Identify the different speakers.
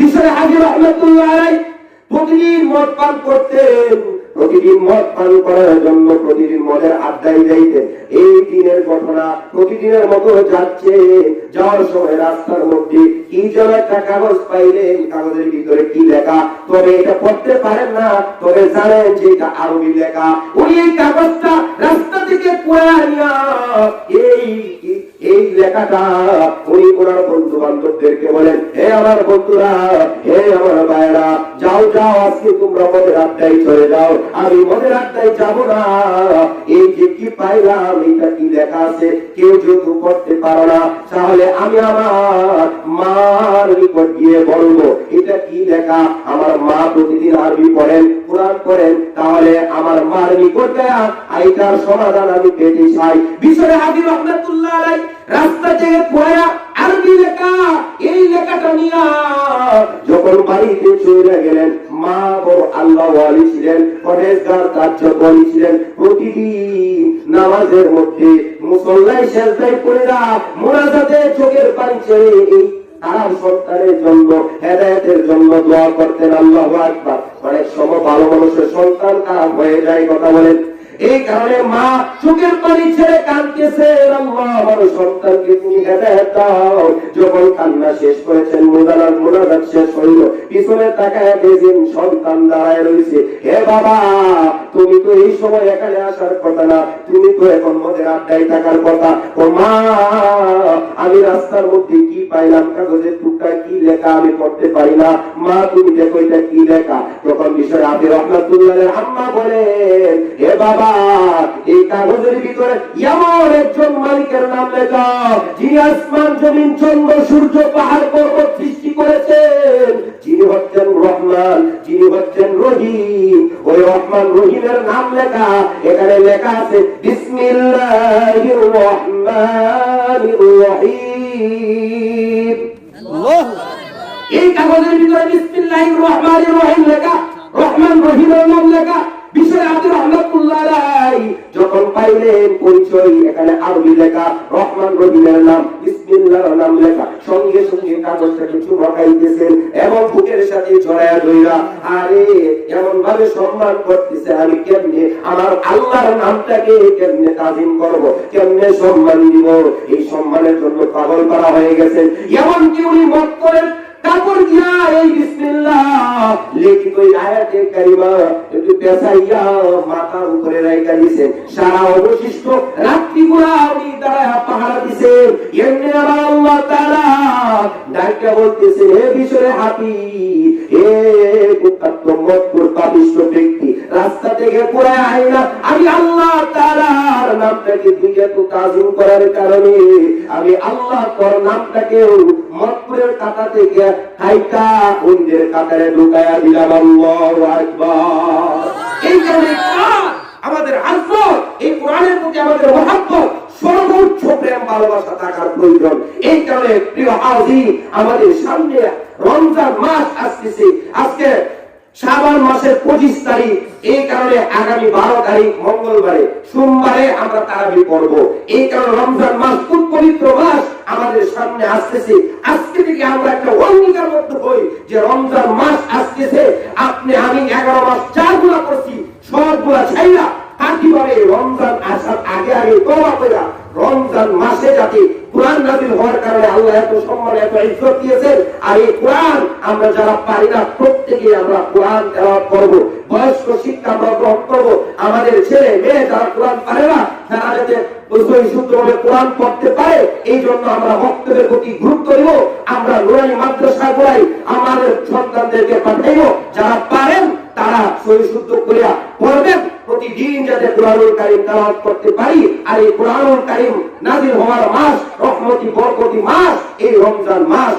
Speaker 1: বিশরে হাজি রহমতুল্লাহ প্রতিদিন মদ পান করতেন। প্রতিদিন মদ পান করার জন্য প্রতিদিন মদের আড্ডায় যাইতেন। এই দিনের ঘটনা প্রতিদিনের মতো যাচ্ছে। যাওয়ার সময় রাস্তার মধ্যে কি যেন একটা কাগজ পাইলেন, কাগজের ভিতরে কি লেখা? তবে এটা পড়তে পারেন না, তবে জানেন যে এটা আরবি লেখা। উনি এই কাগজটা রাস্তা থেকে এই এই লেখাটা উনি ওনার বন্ধু বান্ধবদেরকে বলেন, হে আমার বন্ধুরা, হে আমার যাও যাও, আজকে তোমরা মদের আড্ডায় চলে যাও। আমি মদের আড্ডায় যাব না। এই যে কি পাইলাম, এটা কি লেখা আছে? কেউ যদি করতে পারো না, তাহলে আমি আমার মার গিয়ে বলব এটা কি লেখা আমার মা প্রতিদিন আরবি পড়েন, কোরআন করেন তাহলে আমার মার নিকট গেয়া এইটার সমাধান আমি পেতে চাই। বিষয়ে হাজির রহমতুল্লাহ আলাই রাস্তা থেকে পড়া আরবি লেখা, এই লেখাটা নিয়া। যখন বাড়িতে চলে গেলেন, মা বড় আল্লাহ ওয়ালি ছিলেন, পরেশগার কার্যকরী ছিলেন, প্রতিদিন নামাজের মধ্যে মুসল্লাই করে না মোনাজাতে চোখের পানি ছেড়ে এই তার সন্তানের জন্য, হেদায়তের জন্য দোয়া করতেন আল্লাহ আকবার। অনেক সময় ভালো মানুষের সন্তান খারাপ হয়ে যায় কথা বলেন। এই কারণে মা চোখের পানি ছেড়ে কাঁদতেছে আমার সন্তানকে তুমি হেদায়ত দাও। যখন কান্না শেষ করেছেন মোদানার মোনাজাত শেষ হইল, পিছনে তাকায় দেখেন সন্তান দাঁড়ায় রয়েছে। হে বাবা, তুমি তো এই সময় এখানে আসার কথা না, তুমি তো এখন মধ্যে আড্ডায় থাকার কথা। ও মা আমি রাস্তার মধ্যে কি পাইলাম, কাগজের টুকটা কি লেখা আমি পড়তে পারি না। মা, তুমি দেখো এটা কি লেখা। তখন বিষয় আপনি রহমাতুল্লাহ আম্মা বলেন হে বাবা, এই কাগজের ভিতরে এমন একজন মালিকের নাম লেখা। যিনি আসমান, জমিন, চন্দ্র, সূর্য, পাহাড় যিনি হচ্ছেন রহিম ওই রহমান রহিমের নাম লেখা এখানে লেখা আছে বিসমিল্লাহির রহমানির রহিম। এই কাগজের ভিতরে বিসমিল্লাহির রহমানির রহিম লেখা রহমান রহিমের নাম লেখা বিষয় আব্দুর রহমতুল্লাহ আলাই যখন পাইলেন পরিচয়, এখানে আরবি লেখা, রহমান রহিমের নাম, বিসমিল্লাহর নাম লেখা। সঙ্গে সঙ্গে কাগজটাকে চুমকাইতেছেন এবং বুকের সাথে জড়ায়া ধইরা আরে এমন ভাবে সম্মান করতেছে আমি কেমনে? আমার আল্লাহর নামটাকে কেমনে তাজিম করব? কেমনে সম্মান দিব? এই সম্মানের জন্য পাগল করা হয়ে গেছে। এমন কি উনি মত করেন কাপড় ইয়া এই বিসমিল্লাহ, লিখিত আয়াতে কারিমা একটু পেছাইয়া মাথার উপরে রাইখা দিছে। সারা অবশিষ্ট রাত্রি গুলা উনি দাঁড়ায় পাহারা দিছে। এমনি আল্লাহ তাআলা ঢুকায়া দিলাম। এই কারণে আমাদের আজমত এই কোরআনের আমাদের মহাব্বত প্রেম ভালোবাসা থাকার প্রয়োজন। এই কারণে প্রিয় হাজি আমাদের সামনে রমজান মাস আসতেছে। আজকে শ্রাবণ মাসের পঁচিশ তারিখ। এই কারণে আগামী বারো তারিখ মঙ্গলবারে, সোমবারে আমরা তারাবি করব এই কারণে রমজান মাস খুব পবিত্র মাস আমাদের সামনে আসতেছে। আজকে থেকে আমরা একটা অঙ্গীকার মধ্যে হই যে রমজান মাস আসতেছে। আপনি, আমি এগারো মাস মাসে যাতে কোরআন নাজিল হওয়ার কারণে আল্লাহ এত সম্মান, এত ইজ্জত দিয়েছেন। আর এই কোরআন আমরা যারা পারি না, প্রত্যেকে আমরা কোরআন তেলাওয়াত করব। বয়স্ক শিক্ষা আমরা গ্রহণ করব। আমাদের ছেলে, মেয়ে যারা কোরআন পারে না, তারা যাতে সহি শুদ্ধভাবে কোরআন পড়তে পারে, এই জন্য আমরা বক্তব্যের প্রতি গুরুত্ব দিব। আমরা নুরানি মাদ্রাসা করাই আমাদের সন্তানদেরকে পাঠাইব। যারা পারেন, তারা সহি শুদ্ধ করিয়া পড়বেন। কোরআনুল কারিম তালাওয়াত করতে পারি আর এই কোরআনুল কারিম নাজির হওয়ার মাস রহমতি বরকতি মাস এই রমজান মাস